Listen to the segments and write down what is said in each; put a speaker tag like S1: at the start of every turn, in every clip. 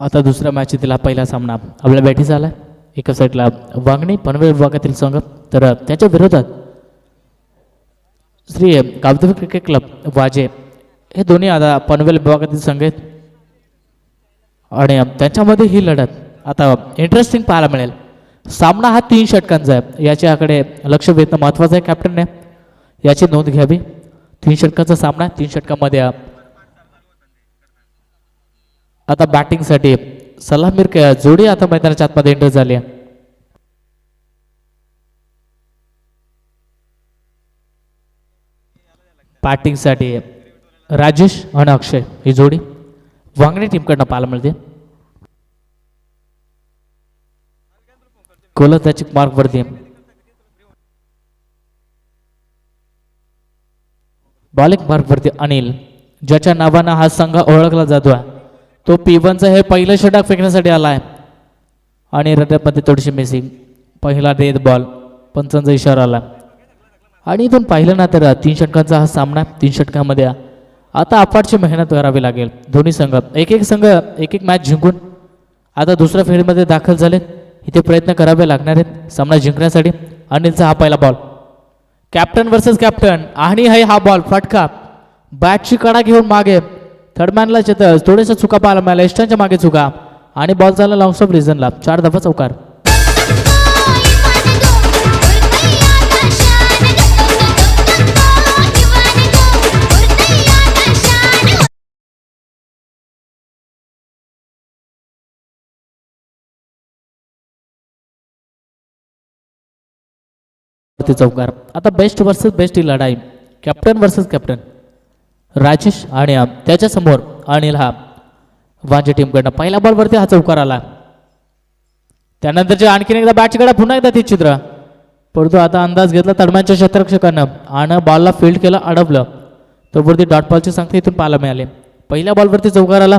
S1: आता दुसऱ्या मॅचेतील हा पहिला सामना आपल्या बॅटी झाला. एका साईडला वांगणी पनवेल विभागातील संघ. तर त्याच्या विरोधात श्री गावदेवी क्रिकेट क्लब वाजे हे दोन्ही आता पनवेल विभागातील संघ आहेत. आणि त्यांच्यामध्ये ही लढत आता इंटरेस्टिंग पाहायला मिळेल. सामना हा तीन षटकांचा आहे. याच्याकडे लक्ष वेधणं महत्त्वाचं आहे कॅप्टनने याची नोंद घ्यावी. तीन षटकांचा सामना तीन षटकामध्ये आता बॅटिंगसाठी सलामीर क- जोडी आता मैदानाच्या आतमध्ये एंटर झाली. आहे बॅटिंगसाठी राजेश आणि अक्षय ही जोडी. वांगणी टीमकडनं पाहायला मिळते. गोलंदाजी मार्कवरती बॉलिंग मार्कवरती अनिल ज्याच्या नावानं हा संघ ओळखला जातो. तो पी वनचं हे पहिलं षटक फेकण्यासाठी आला आहे आणि रद्यामध्ये थोडीशी मिसिंग पहिला रेड बॉल पंचांचा इशारा आला. आणि इथून पाहिलं ना तर तीन षटकांचा हा सामना तीन षटकामध्ये आता अपाटची मेहनत करावी लागेल. दोन्ही संघ. एक एक संघ एक एक मॅच जिंकून आता दुसऱ्या फेरीमध्ये दाखल झाले. इथे प्रयत्न करावे लागणार आहेत. सामना जिंकण्यासाठी. अनिलचा हा पहिला बॉल कॅप्टन वर्सेस कॅप्टन आणि हे हा बॉल फटका. बॅटची कडा घेऊन मागे. थर्डमॅनला चेतस थोड्याशा चुका पाहायला मिळाल्या इष्टांच्या मागे चुका. आणि बॉल झाला लॉंग्स ऑफ रिझनला चार दफा चौकार. ते चौकार. आता बेस्ट वर्सेस बेस्ट ही लढाई. कॅप्टन वर्सेस कॅप्टन राजेश आणि त्याच्यासमोर अनिल हा वांजे टीमकडनं पहिल्या बॉलवरती हा चौकार आला. त्यानंतर जे आणखीन एकदा बॅटकडे पुन्हा एकदा ते चित्र परंतु आता अंदाज घेतला तडम्यांच्या क्षेत्ररक्षकानं आणि बॉलला फील्ड केलं अडवलं. तोवरती डॉट बॉलची संख्या इथून पाहायला मिळाली. पहिल्या बॉलवरती चौकार आला.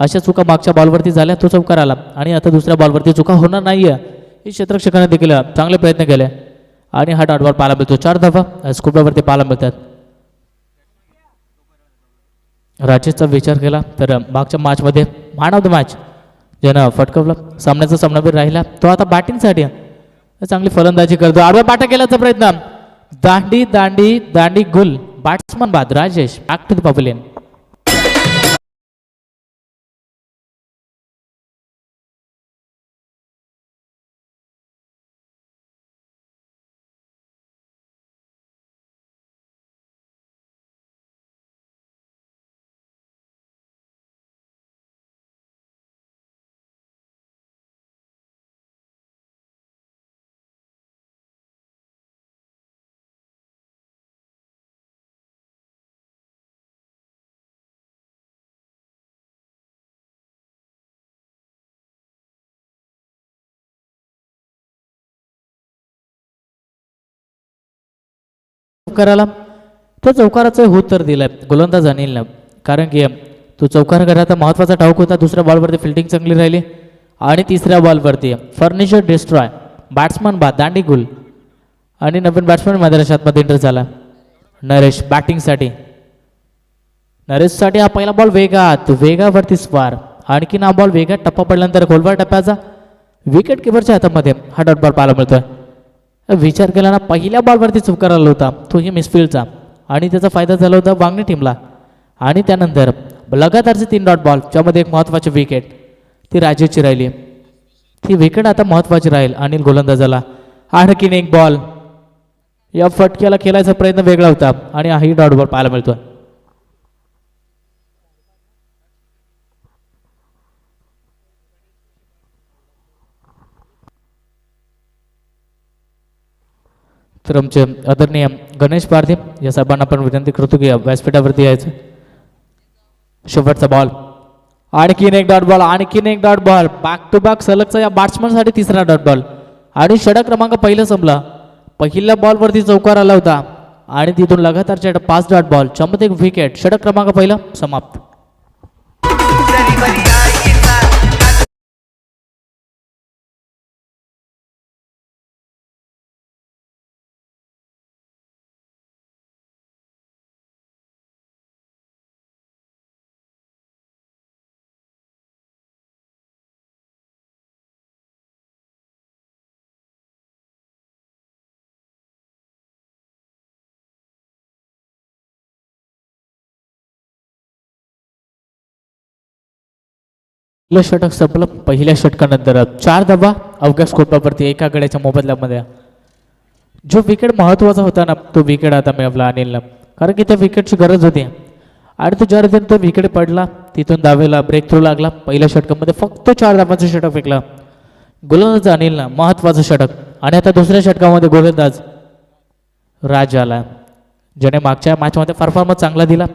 S1: अशा चुका मागच्या बॉलवरती झाल्या तो चौकार आला. आणि आता दुसऱ्या बॉलवरती चुका होणार नाही आहे हे क्षेत्रक्षकाने देखील चांगले प्रयत्न केले. आणि हा डॉट बॉल पाहायला मिळतो. चार दफा स्कुबरावरती पाहायला मिळतात. राजेशचा विचार केला तर मागच्या मॅचमध्ये मॅन ऑफ द मॅच ज्यानं फटकवलं सामन्याचा सामनावीर राहिला तो आता बॅटिंगसाठी चांगली फलंदाजी करतो. आडव्या बाटा केल्याचा प्रयत्न. दांडी दांडी दांडी गुल. बॅट्समन बाद Rajesh. Back to the pavilion चौकाराला त्या चौकाराचं हो दिलं आहे गोलंदाज अनिलनं कारण की तो चौकार करायचा महत्त्वाचा ठाऊक होता दुसऱ्या बॉलवरती फिल्डिंग चांगली राहिली आणि तिसऱ्या बॉलवरती फर्निचर डिस्ट्रॉय बॅट्समन बाद दांडी गुल. आणि नवीन बॅट्समन मैदानाच्या आतमध्ये एंटर झाला. नरेश बॅटिंगसाठी नरेशसाठी हा पहिला बॉल वेगात वेगावरती स्वार. आणखीन हा बॉल वेगात टप्पा पडल्यानंतर खोलवर टप्प्याचा. विकेट किपरच्या हातामध्ये हा डॉट बॉल पाहायला मिळतोय. विचार केला ना पहिल्या बॉलवरती चुकार आला होता. तोही मिसफिल्डचा आणि त्याचा फायदा झाला होता वांगणी टीमला आणि त्यानंतर लगातारचे तीन डॉट बॉल ज्यामध्ये एक महत्त्वाची विकेट ती राजेची राहिली. ती विकेट आता महत्त्वाची राहील अनिल गोलंदाजाला. आणखीन एक बॉल या फटक्याला खेळायचा प्रयत्न वेगळा होता. आणि हाही डॉट बॉल पाहायला मिळतो तर आमचे आदरणीय गणेश पारधी या साहेबांना आपण विनंती करतो की व्यासपीठावरती यायचं. शेवटचा बॉल आणखीन एक डॉट बॉल आणखीन एक dot ball back to back सलगचा या बॅट्समनसाठी तिसरा डॉट बॉल आणि षडक क्रमांक पहिलं संपला. पहिल्या बॉलवरती चौकार आला होता. आणि तिथून लगातारच्या पाच डॉट बॉल चमत एक विकेट षडक क्रमांक पहिलं समाप्त. पहिलं षटक संपलं. पहिल्या षटकानंतर चार धावा. अवघ्या स्कोपावरती एका गड्याच्या मोबदल्यामध्ये. जो विकेट महत्त्वाचा होता ना तो विकेट आता मिळवला अनिलनं. कारण की त्या विकेटची गरज होती. आणि तो ज्या रीतीने तो विकेट पडला तिथून दावेला ब्रेक थ्रू लागला. पहिल्या षटकामध्ये फक्त चार धावांचं षटक फेकला. गोलंदाज अनिलनं महत्त्वाचं षटक. आणि आता दुसऱ्या षटकामध्ये गोलंदाज राज आला ज्याने मागच्या मॅचमध्ये परफॉर्मन्स चांगला दिला.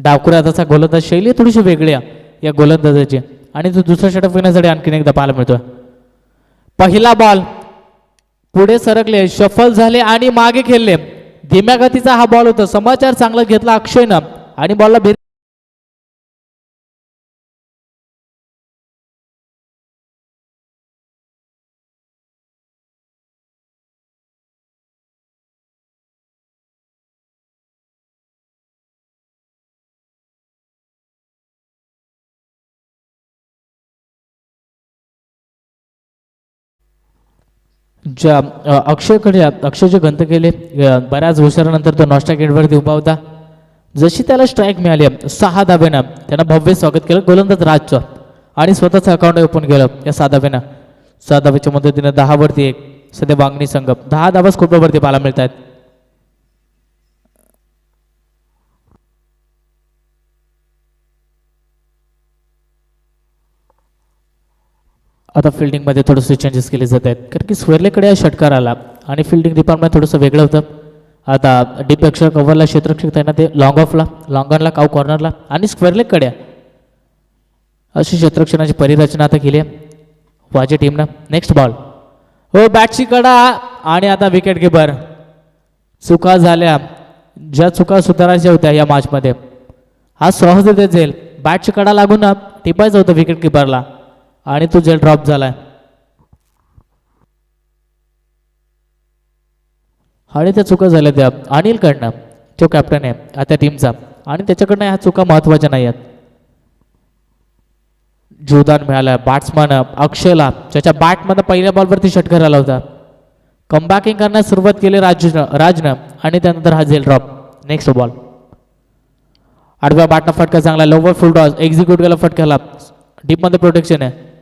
S1: डावकुऱ्या हाताचा गोलंदाज शैली थोडीशी वेगळी आहे या गोलंदाजाची. आणि तो दुसरा षटक फेकण्यासाठी आणखीन एकदा पाहायला मिळतो पहिला बॉल पुढे सरकले शफल झाले आणि मागे खेळले. धीम्या गतीचा हा बॉल होता. समाचार चांगला घेतला अक्षयनं आणि बॉलला भेट ज्या अक्षयकडे अक्षयचे गंत केले बऱ्याच उशिरानंतर तो नॉस्ट्रा गेटवरती उभा होता. जशी त्याला स्ट्राईक मिळाली सहा धाब्यानं त्यानं भव्य स्वागत केलं गोलंदाज राजचं आणि स्वतःचं अकाउंट ओपन केलं या सहा धाब्यानं सहा धाब्याच्या मदतीनं दहावरती एक सध्या वांगणी संघ दहा धाबा स्कोपावरती पाहायला मिळत आहेत आता फिल्डिंगमध्ये थोडंसं चेंजेस केले जात आहेत. कारण की स्वेरलेकडे हा षटकार आला आणि फिल्डिंग डिपार्टमेंट थोडंसं वेगळं होतं. आता डीप अक्षर कव्हरला क्षेत्रक्षक त्यांना ते लॉंग ऑफला लॉंग ऑनला काव कॉर्नरला आणि स्क्वेअरलेकडे अशी क्षेत्रक्षणाची परिरचना आता केली आहे. वाजे टीमनं नेक्स्ट बॉल हो बॅटची कडा आणि आता विकेट किपर चुका झाल्या. ज्या चुका सुधारायच्या होत्या या मॅचमध्ये हा सहजरित्या जाईल. बॅटची कडा लागून टिपायचं होतं विकेट किपरला आणि तो जेल ड्रॉप झाला आहे आणि त्या चुका झाल्या त्या अनिलकडनं. तो कॅप्टन आहे. त्या टीमचा आणि त्याच्याकडनं ह्या चुका महत्त्वाच्या नाही आहेत. जीवदान मिळालं बॅट्समन अक्षयला. ज्याच्या बॅटमधनं पहिल्या बॉलवरती षटकार आला होता. कमबॅकिंग करण्यास सुरुवात केली राजनं राजनं. आणि त्यानंतर हा झेल ड्रॉप नेक्स्ट बॉल आडव्या बॅटनं फटका चांगला. लोवर फुल डॉस एक्झिक्यूट केला फटक्याला. डीपमध्ये प्रोटेक्शन आहे.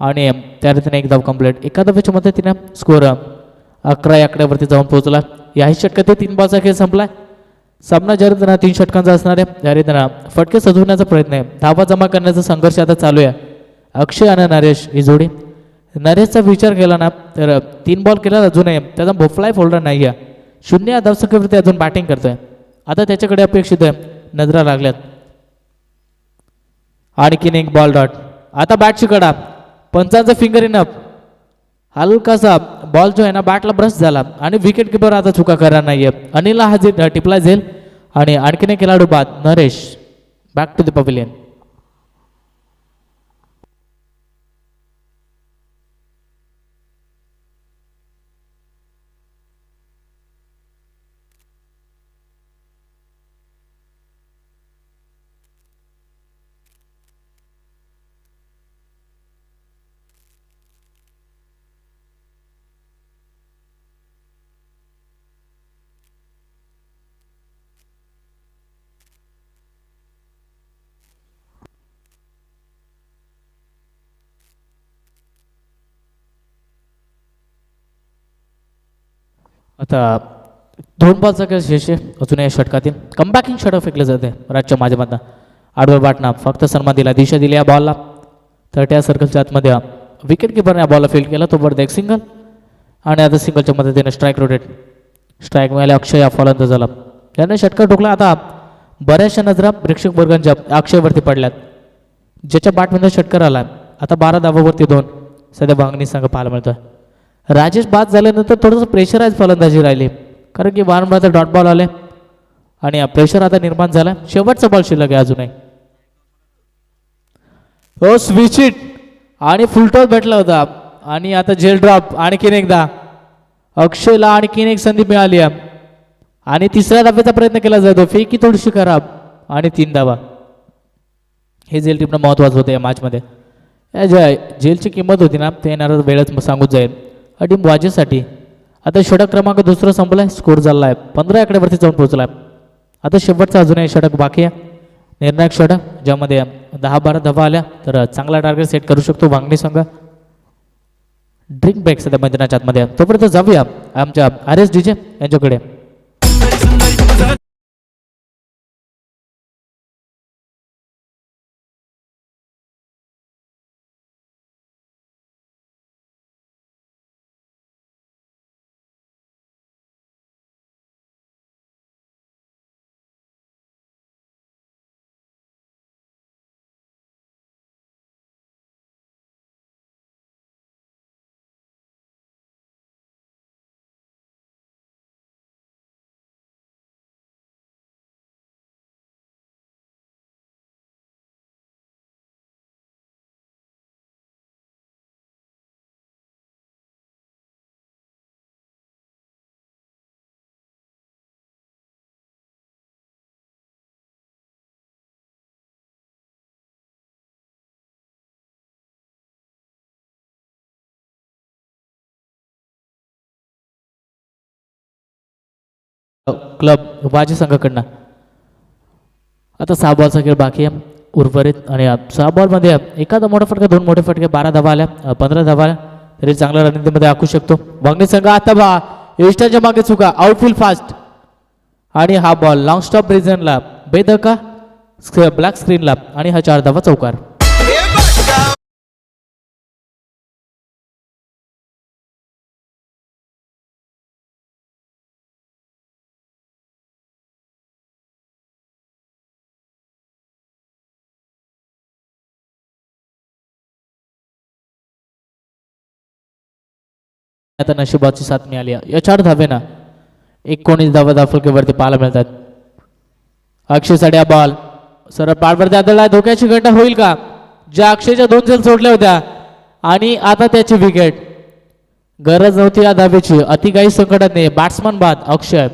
S1: आणि त्या रीतीने एक धाव कंप्लीट एका धाव्याच्या तिने स्कोर अकरा आकड्यावरती जाऊन पोहोचला. याही षटकात तीन बॉलचा खेळ संपलाय. सामना ज्या रीतीनं तीन षटकांचा असणार आहे त्या रीतीनं फटके सजवण्याचा प्रयत्न आहे. धावा जमा करण्याचा संघर्ष आता चालू आहे. अक्षय आणि नरेश ही जोडी. नरेशचा विचार केला ना तर तीन बॉल केला अजूनही. त्याचा भोफलाय फोल्डर नाही आहे. शून्य या धावसंख्येवरती अजून बॅटिंग करतोय. आता त्याच्याकडे अपेक्षित आहे. नजरा लागल्यात. आणखीन एक बॉल डॉट आता बॅटची कडा पंचांचा फिंगर इन अप हलकासा बॉल जो आहे ना बॅटला ब्रश झाला आणि विकेट किपर आता चुका करणार नाहीये. अनिलला हा जे टिपला जाईल. आणि आणखीन एक खेळाडू बाद Naresh. Back to the pavilion आता दोन बॉलचा खेळ शेष आहे अजून या षटकातील कमबॅकिंग षटक फेकलं जाते राज्य माध्यमातनं आडव्या बाटना फक्त सन्मान दिला दिशा दिली या बॉलला तर त्या सर्कलच्या आतमध्ये विकेट किपरने या बॉलला फील्ड केला तो बरं एक सिंगल आणि आता सिंगलच्या मदतीने स्ट्राईक रोटेट स्ट्राईक मिळाले अक्षय या फलंदाज झाला। त्याने षटकार ठोकला आता बऱ्याचशा नजरा प्रेक्षक वर्गांच्या अक्षयवरती पडल्यात। ज्याच्या बाटमध्ये षटकार आला आता बारा धावावरती दोन। सध्या बांगणी संघ पाहायला मिळतोय। राजेश बाद झाल्यानंतर थोडंसं प्रेशर प्रेशराईज फलंदाजी राहिली. कारण की वारंवार आता डॉट बॉल आले आणि प्रेशर आता निर्माण झाला शेवटचा बॉल शिल्लक आहे अजूनही. हो स्विच इट आणि फुलटॉस भेटला होता. आणि आता जेल ड्रॉप आणखीन एकदा. अक्षयला आणखीन एक संधी मिळाली आणि तिसऱ्या धाब्याचा प्रयत्न केला जातो. फेकी थोडीशी खराब. आणि तीन धावा. हे जेल टीमनं महत्त्वाचं होतं या मॅचमध्ये ज्या जेलची किंमत होती ना ते येणार वेळच सांगूच जाईल. हा वाजेसाठी. आता षटक क्रमांक दुसरं संपलाय स्कोर झाला आहे पंधरा आकड्यावरती जाऊन पोहोचला आहे आता शेवटचा अजूनही षटक बाकी आहे. निर्णायक षटक ज्यामध्ये दहा बारा धावा आल्या तर चांगला टार्गेट सेट करू शकतो वांगणी संघ. ड्रिंक ब्रेक सध्या मैदानाच्या आतमध्ये तोपर्यंत जाऊया आमच्या आर एस डी जे यांच्याकडे. क्लब वाजी संघाकडनं. आता सहा बॉलचा खेळ बाकी आहे. उर्वरित आणि सहा बॉलमध्ये एखादा मोठा फटका दोन मोठे फटके बारा धावा आल्या पंधरा धावा आल्या तरी चांगल्या रणनीतीमध्ये आखू शकतो. वांगणी संघ आता बा यष्टाच्या मागे चुका आउटफील्ड फास्ट आणि हा बॉल लॉंग स्टॉप रिझनला बेधका ब्लॅक स्क्रीनला आणि हा चार धावा चौकार. आता नशिबाची साथ मिळाली. आहे. या चार धावेनं एकोणीस धावा दाफलकेवरती पाहायला मिळतात. अक्षय साड्या बॉल सरळ पाठवरती आदळला धोक्याची घटना होईल का? ज्या अक्षयच्या दोन झेल सोडल्या होत्या. आणि आता त्याची विकेट गरज नव्हती या धावेची. अति काही संकटात नाही. बॅट्समन बाद. अक्षय.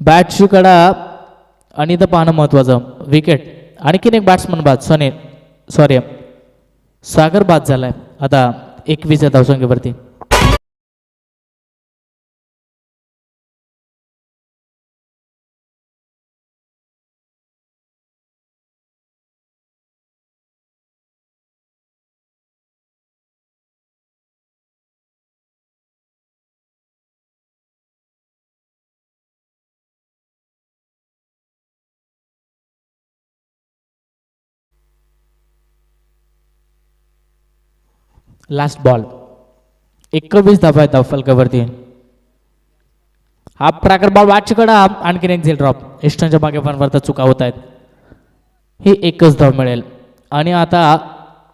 S1: बॅटची कडा आणि इथं पाहणं महत्त्वाचं. विकेट आणखीन एक बॅट्समन बाद. सने सॉरी सागर बाद झाला आहे आता एकवीस या धावसंख्येवरती. लास्ट बॉल एकवीस धावा आहेत फलकावरती हा प्रकार बॉल वाचकडा आणखीन एक झेल ड्रॉप इष्टांच्या मागे पण वरता चुका होत आहेत. ही एकच धाव मिळेल. आणि आता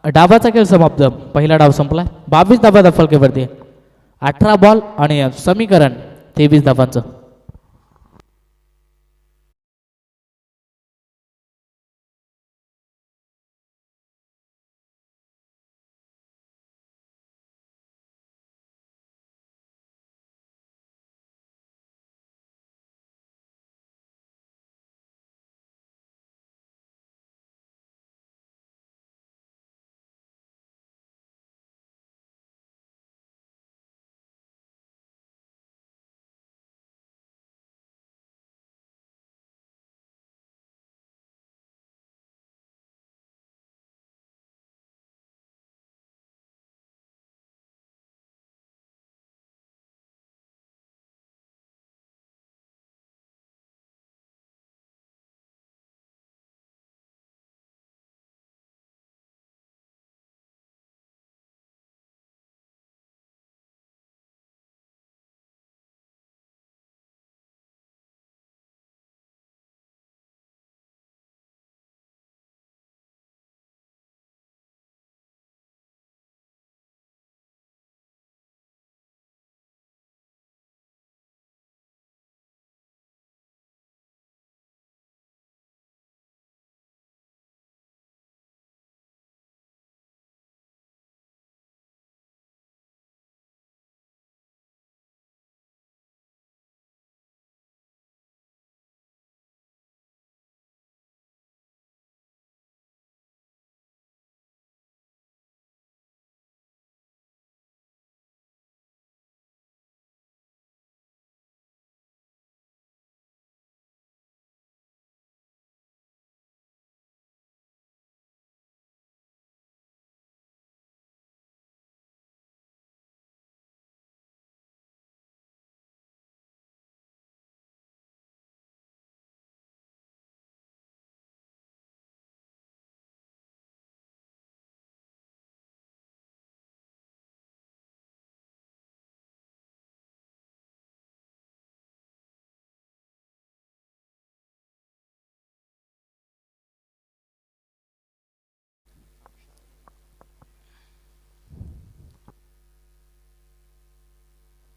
S1: डावाचा खेळ समाप्त. पहिला डाव संपला बावीस धावा दफलकेवरती अठरा बॉल आणि समीकरण तेवीस धावांचं.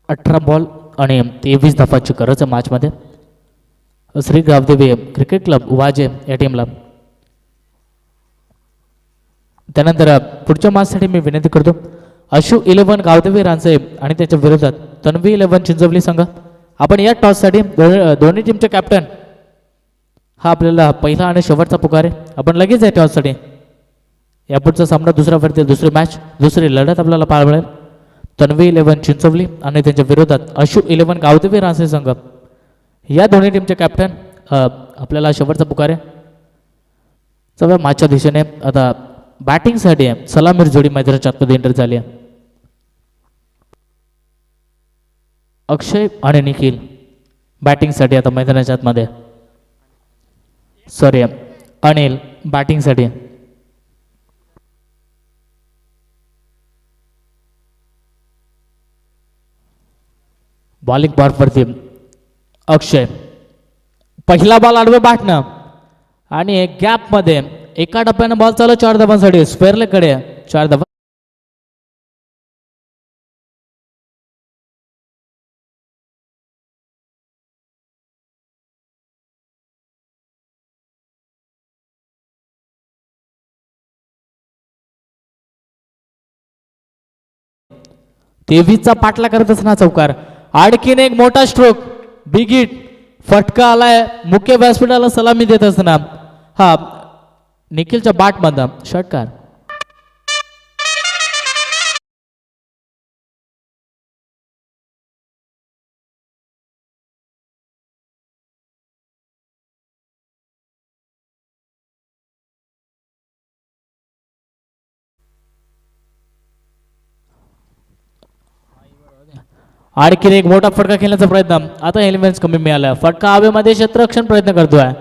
S1: अठरा बॉल आणि तेवीस धावाची गरज आहे मॅचमध्ये श्री गावदेवी क्रिकेट क्लब वाजे या टीमला त्यानंतर पुढच्या मॅचसाठी मी विनंती करतो अशू इलेव्हन गावदेवी रानसाहेब आणि त्याच्या विरोधात तन्वी इलेव्हन चिंचवली संघ. आपण या टॉससाठी दो- दोन्ही टीमचे कॅप्टन हा आपल्याला पहिला आणि शेवटचा पुकार आहे. आपण लगेच आहे टॉससाठी यापुढचा सामना दुसरा वरती दुसरी मॅच दुसरी लढत आपल्याला पाहायला मिळेल. तन्वी इलेव्हन चिंचवली आणि त्यांच्या विरोधात अशू इलेव्हन गावदेवी रासे संघ. या दोन्ही टीमचे कॅप्टन आपल्याला शेवटचा पुकार आहे. चव्या मागच्या दिशेने आता बॅटिंगसाठी आहे. सलामीर जोडी मैदानाच्या आतमध्ये एंटर झाली आहे. अक्षय आणि निखिल बॅटिंगसाठी आता मैदानाच्या आतमध्ये. सॉरी अनिल बॅटिंगसाठी बॉलिंग बॉलवरती अक्षय पहिला बॉल आडवे बाटणं. आणि गॅपमध्ये एका टप्प्यानं बॉल चालू चार धावांसाठी. स्पेअरलेकडे चार धावा तेवीसचा पाटला करत असणार चौकार. आणखीन एक मोठा स्ट्रोक बिगिट. फटका आलाय. मुख्य व्यासपीठाला सलामी देत असताना. हा निखिलच्या बाटमधनं षटकार आणखीन एक मोठा फटका खेळण्याचा प्रयत्न. आता एलिमेंट्स कमी मिळाला फटका हवेमध्ये क्षेत्ररक्षण प्रयत्न करतोय.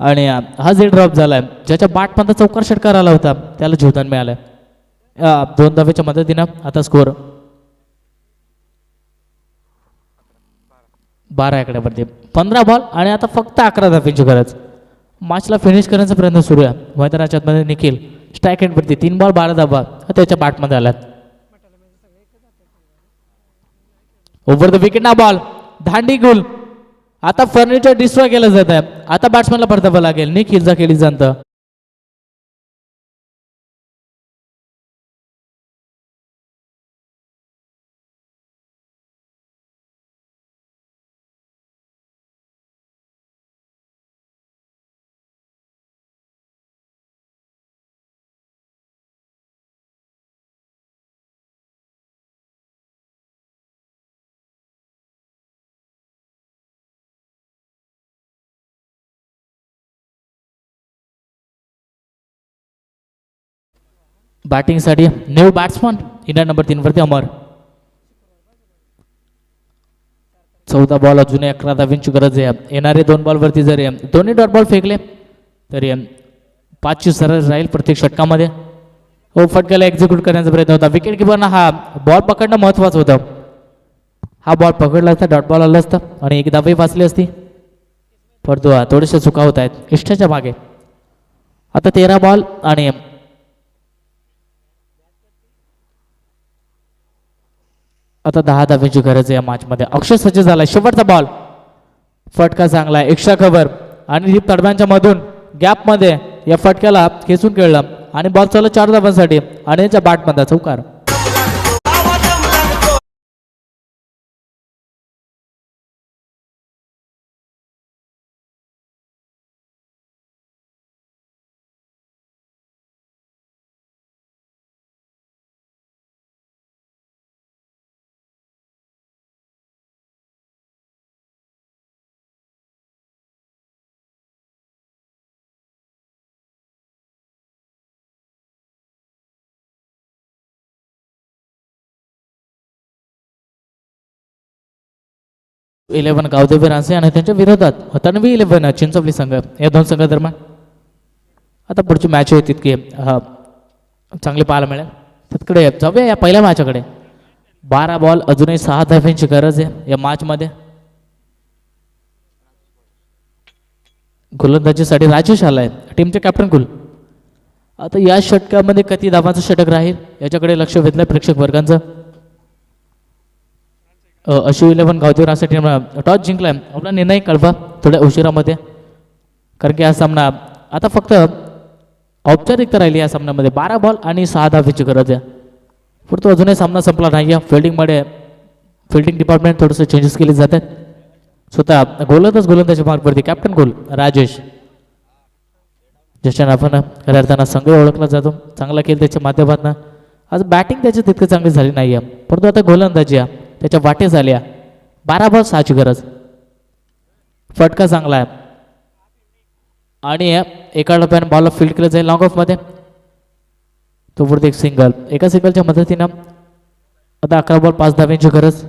S1: आणि हा जे ड्रॉप झालाय ज्याच्या बाटमध्ये चौकार षटकार आला होता त्याला जीवदान मिळालंय. दोन धावेच्या मदतीनं आता स्कोर बारा आकड्यावरती पंधरा बॉल आणि आता फक्त अकरा धावेची गरज. मॅचला फिनिश करण्याचा प्रयत्न सुरू आहे. मैदानाच्या आतमध्ये निखिल स्ट्राईक एंडवरती तीन बॉल बारा धाबा त्याच्या बाटमध्ये आल्यात. ओव्हर द विकेट ना बॉल धांडी गुल आता फर्निचर डिस्ट्रॉय केलं जात आहे. आता बॅट्समॅनला परतावं लागेल. निखिलचा केली जातं बॅटिंगसाठी न्यू बॅट्समन इंडिया नंबर तीनवरती अमर. चौदा बॉल अजून अकरा धावींची गरज आहे. येणारे दोन बॉलवरती जरी दोन्ही डॉट बॉल फेकले तरी पाचची सरळ राहील प्रत्येक षटकामध्ये. हो फटक्याला एक्झिक्यूट करण्याचा प्रयत्न होता. विकेट किपरना हा बॉल पकडणं महत्त्वाचं होतं. हा बॉल पकडला असता डॉट बॉल आला असता आणि एक धावही वाचली असती. परंतु हा, थोडेसे चुका होत आहेत. इष्टाच्या मागे. आता तेरा बॉल आणि आता दहा धाव्यांची गरज आहे या मॅचमध्ये अक्षर सज्ज झाला शेवटचा बॉल फटका चांगला आहे. एक्स्ट्रा कव्हर आणि दीप तडब्यांच्या मधून गॅपमध्ये या फटक्याला खेचून खेळलं. आणि बॉल चालू चार धावांसाठी. आणि याच्या बॅटमध्ये चौकार. इलेव्हन गावदेवी रानसे आणि त्यांच्या विरोधात तन्वी इलेव्हन चिंचवली संघ. या दोन संघादरम्यान आता पुढची मॅच आहे तितकी हा, चांगली पाहायला मिळेल. तिकडे जाऊया या पहिल्या मॅचकडे बारा बॉल अजूनही सहा धाव्यांची गरज आहे या मॅचमध्ये गोलंदाजीसाठी राजेश आलाय. टीमचे कॅप्टन कुल आता या षटकामध्ये किती धावांचं षटक राहील? याच्याकडे लक्ष वेधलं प्रेक्षक वर्गांचं. अशू इलेव्हन गावदेवर असा टॉस जिंकलाय. आपला निर्णय कळवा थोड्या उशिरामध्ये. कारण की हा सामना आता फक्त औपचारिकता राहिली या सामन्यामध्ये. बारा बॉल आणि सहा धावेची गरज आहे. पुढतो अजूनही सामना संपला नाही आहे फिल्डिंगमध्ये फिल्डिंग डिपार्टमेंट थोडंसं चेंजेस केले जातात स्वतः गोलंदाज गोलंदाजच्या मार्गवरती कॅप्टन गोल राजेश. ज्याच्या आपण खऱ्या अर्थानं संघ ओळखला जातो. चांगला खेळ त्याच्या माध्यमातून. आज बॅटिंग त्याची तितकी चांगली झाली नाही आहे परंतु आता गोलंदाजी आहे. त्याच्या वाटे झाल्या. बारा बॉल सहाची गरज. फटका चांगला आहे. आणि एका टप्प्यानं बॉल फील्ड केलं जाईल लॉंग ऑफमध्ये तो पुढे एक सिंगल एका सिंगलच्या मदतीनं आता अकरा बॉल पाच धाव्यांची गरज.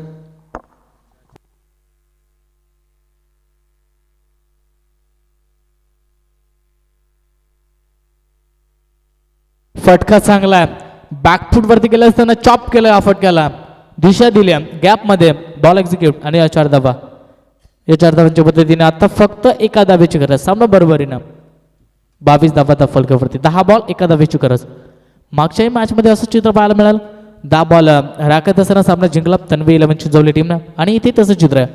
S1: फटका चांगला आहे. बॅकफूट वरती गेला असताना चॉप केलं हा फटक्याला. दिशा दिल्या गॅपमध्ये बॉल एक्झिक्यूट आणि या चार धावा. या चार धावांच्या पद्धतीने आता फक्त एका धावेची गरज. सामना बरोबरीनं. बावीस धावा त्या फलकावरती. दहा बॉल एका धावेची गरज. मागच्याही मॅचमध्ये असं चित्र पाहायला मिळालं. दहा बॉल राखत असताना सामना जिंकला. तन्वी इलेव्हन चिंचवली टीमनं आणि इथे तसं चित्र आहे.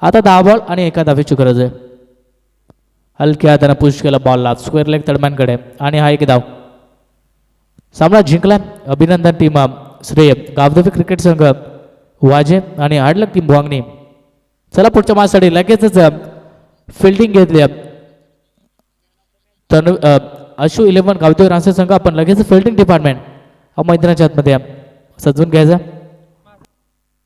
S1: आता दहा बॉल आणि एका धावेची गरज आहे. हलक्या हाताने पुश केला बॉलला स्क्वेअर लेग तडम्यांकडे आणि हा एक धाव. सामना जिंकला. अभिनंदन टीम श्रेय गावदेवी क्रिकेट संघ वाजे आणि आडलं टीम वांगणी. चला पुढच्या माझ्यासाठी लगेचच फिल्डिंग घेतली. तनु अशू इलेव्हन गावदेव रानसे संघ आपण लगेच फिल्डिंग डिपार्टमेंट मैदानाच्या आतमध्ये. सजवून घ्यायचा.